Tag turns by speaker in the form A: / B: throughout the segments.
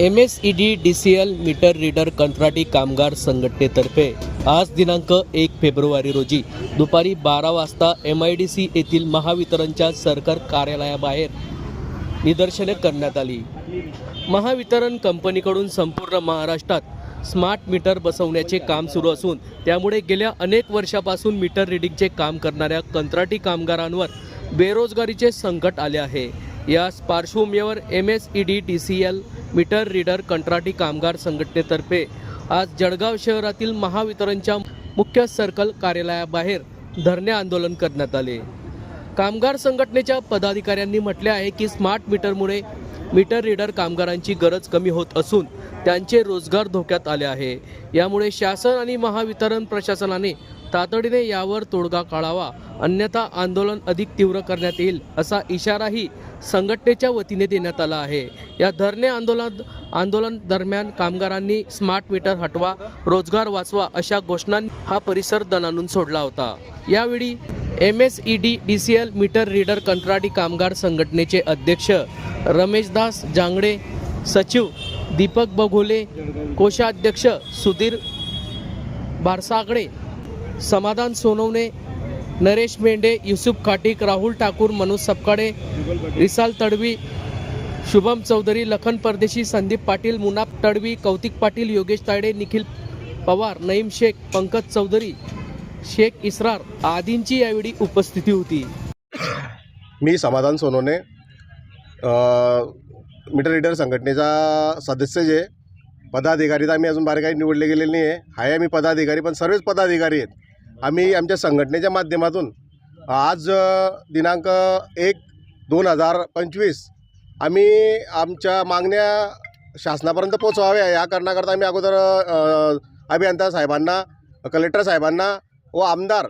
A: M S E D D C L meter reader कंत्राटी कामगार संघटनेतर्फे आज दिनांक एक फेब्रुवारी रोजी दुपारी बारा वाजता एम आय डी सी येथील महावितरणच्या सरकार कार्यालयाबाहेर निदर्शने करण्यात आली महावितरण कंपनीकडून संपूर्ण महाराष्ट्रात स्मार्ट मीटर बसवण्याचे काम सुरू असून त्यामुळे गेल्या अनेक वर्षापासून मीटर रिडिंगचे काम करणाऱ्या कंत्राटी कामगारांवर बेरोजगारीचे संकट आले आहे या पार्श्वभूमीवर M S E D D C L meter reader कंत्राटी कामगार संघटनेतर्फे आज जळगाव शहरातील महावितरणच्या मुख्य सर्कल कार्यालयाबाहेर धरणे आंदोलन करण्यात आले. कामगार संघटनेच्या पदाधिकाऱ्यांनी म्हटले आहे की स्मार्ट मीटरमुळे मीटर रीडर कामगारांची गरज कमी होत असून त्यांचे रोजगार धोक्यात आले आहे. यामुळे शासन आणि महावितरण प्रशासनाने तातडीने यावर तोडगा काढावा अन्यथा आंदोलन अधिक तीव्र करण्यात येईल असा इशाराही संघटनेच्या वतीने देण्यात आला आहे. या धरणे आंदोलन आंदोलन दरम्यान कामगारांनी स्मार्ट मीटर हटवा रोजगार वाचवा अशा घोषणांनी हा परिसर दणानून सोडला होता. यावेळी M S E D D C L meter reader कंत्राटी कामगार संघटनेचे अध्यक्ष रमेशदास जांगडे सचिव दीपक बघोले कोषाध्यक्ष सुधीर बारसागडे समाधान सोनवणे नरेश मेंढे युसुफ खाटीक राहुल ठाकूर मनोज सपकाडे रिसाल तडवी शुभम चौधरी लखन परदेशी संदीप पाटील मुनाफ तडवी कौतिक पाटील योगेश तायडे निखिल पवार नईम शेख पंकज चौधरी शेख इसरार आदींची यावेळी उपस्थिती होती.
B: मी समाधान सोनवणे मीटर रीडर संघटनेचा सदस्य जे पदाधिकारी तर आम्ही अजून बारे काही निवडले गेलेले नाही आहे आहे आम्ही पदाधिकारी पण सर्वच पदाधिकारी आहेत. आम्ही आमच्या संघटनेच्या माध्यमातून आज दिनांक एक दोन हजार पंचवीस आम्ही आमच्या मागण्या शासनापर्यंत पोचवाव्या या कारणाकरता आम्ही अगोदर अभियंता साहेबांना कलेक्टर साहेबांना व आमदार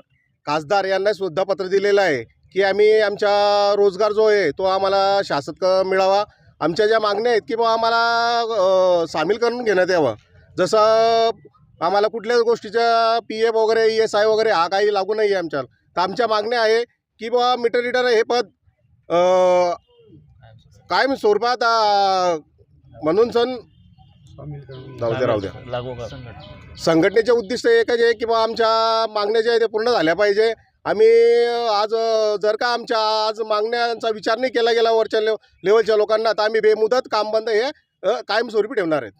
B: खासदार यांना सुद्धा पत्र दिलेलं आहे की आम्ही आमचा रोजगार जो आहे तो आम्हाला शासक मिळावा. आमच्या ज्या मागण्या आहेत की बा आम्हाला सामील करून घेण्यात यावं. जसं आम्हाला कुठल्याच गोष्टीच्या पी एफ वगैरे ई एस आय वगैरे हा काही लागू नाही आहे आमच्या तर आमच्या मागण्या आहे की बा मीटर रीडर हे पद कायम स्वरूपात म्हणून सण जाऊ द्या राहू द्या संघटनेचे उद्दिष्ट एकच आहे की बा आमच्या मागण्या ज्या आहे ते पूर्ण झाल्या पाहिजे. आम्ही आज जर का आमच्या आज मागण्यांचा विचार नाही केला गेला वरच्या लेव लेवलच्या लोकांना तर आम्ही बेमुदत काम बंद हे कायमस्वरूपी ठेवणार आहेत.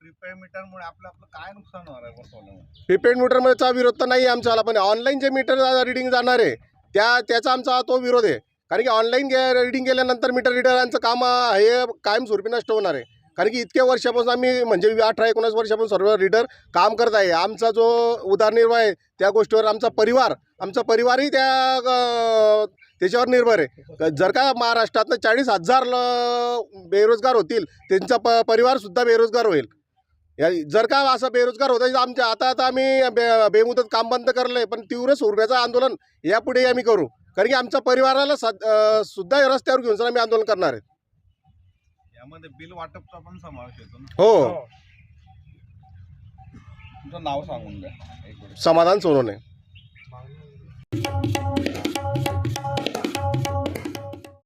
C: प्रीपेड मीटरमुळे आपलं आपलं काय नुकसान होणार आहे बसवल्यामुळे
B: प्रीपेड मीटरचा विरोध तर नाही आहे आमचा पण ऑनलाईन जे मीटर रिडिंग जाणार आहे त्या त्याचा आमचा तो विरोध आहे. कारण की ऑनलाईन रिडिंग केल्यानंतर मीटर रिडरांचं काम हे कायमस्वरूपी नष्ट होणार आहे. कारण की इतक्या वर्षापासून आम्ही म्हणजे अठरा एकोणीस वर्षापासून सर्व रीडर काम करत आहे. आमचा जो उदारनिर्वाह आहे त्या गोष्टीवर आमचा परिवार आमचा परिवारही त्या त्याच्यावर निर्भर आहे. जर का महाराष्ट्रातनं चाळीस हजार ल- बेरोजगार होतील त्यांचा प परिवारसुद्धा बेरोजगार होईल. या जर का असं बेरोजगार होतं आमच्या आता आता आम्ही बे बेमुदत काम बंद करलं आहे पण तीव्र स्वरूपाचं आंदोलन यापुढे आम्ही करू. कारण की आमच्या परिवाराला सुद्धा रस्त्यावर घेऊन आम्ही आंदोलन करणार आहेत
C: यामध्ये बिल वाटपचा पण समावेश येतो ना?
B: हो.
C: तुमचं नाव सांगून द्या. एक
B: समाधान सोनवणे.